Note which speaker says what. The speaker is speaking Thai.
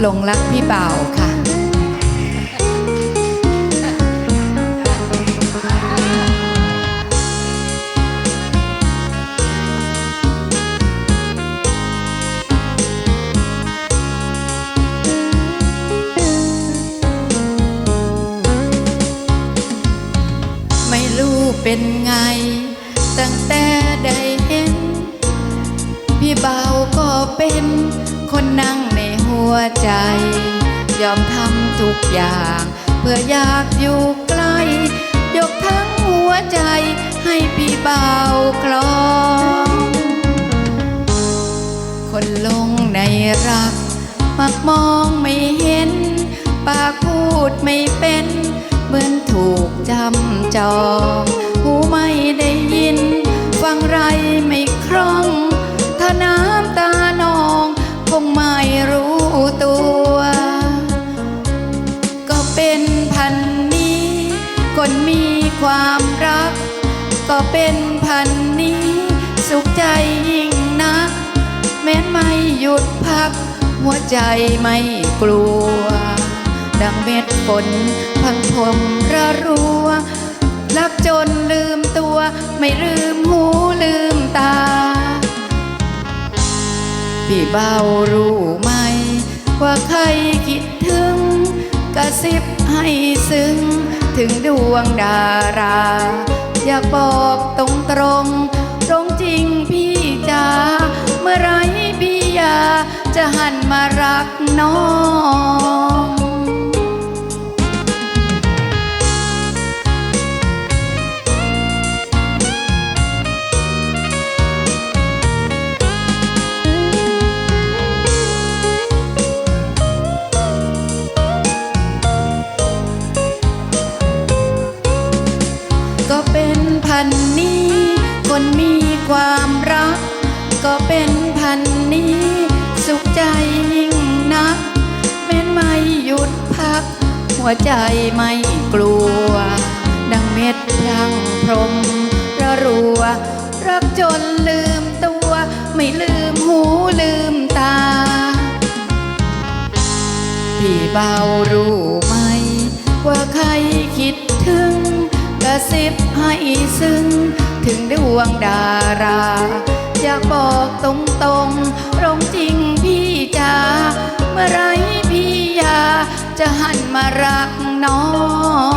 Speaker 1: หลงรักพี่เบาค่ะ ไม่รู้เป็นไง ตั้งแต่ได้เห็น พี่เบาก็เป็นคนนั่ง วใจ ยอมทำทุกอย่าง เพื่ออยากอยู่ใกล้ยกทั้งหัวใจให้พี่เบาคลองคนลงในรัก มักมองไม่เห็น ปากพูดไม่ คนมีความรัก ก็เป็นพันนี้ สุขใจยิ่งนัก แม้นไม่หยุดพัก หัวใจไม่กลัว ดังเม็ดฝนพังพมระรัว รักจนลืมตัว ไม่ลืมหูลืมตา พี่เบารู้ไหม ว่าใครคิดถึงกระซิบให้ซึ้ง ถึงดวงดารา อยากบอกตรงตรงตรงจริงพี่จ๋าเมื่อไรพี่ยาจะหันมารักน้อง ความรัก ก็เป็นพันนี้ สุขใจยิ่งนักแม้นไม่หยุดพัก หัวใจไม่กลัว ดังเม็ดพลังพรมระรัว รักจนลืมตัว ไม่ลืมหูลืมตา พี่เบารู้ไหม ว่าใครคิดถึงกระซิบให้ซึ้ง วงดาราอยากบอกตรงตรงรงจริงพี่จ๋าเมื่อไรพี่ยาจะหันมารักน้อง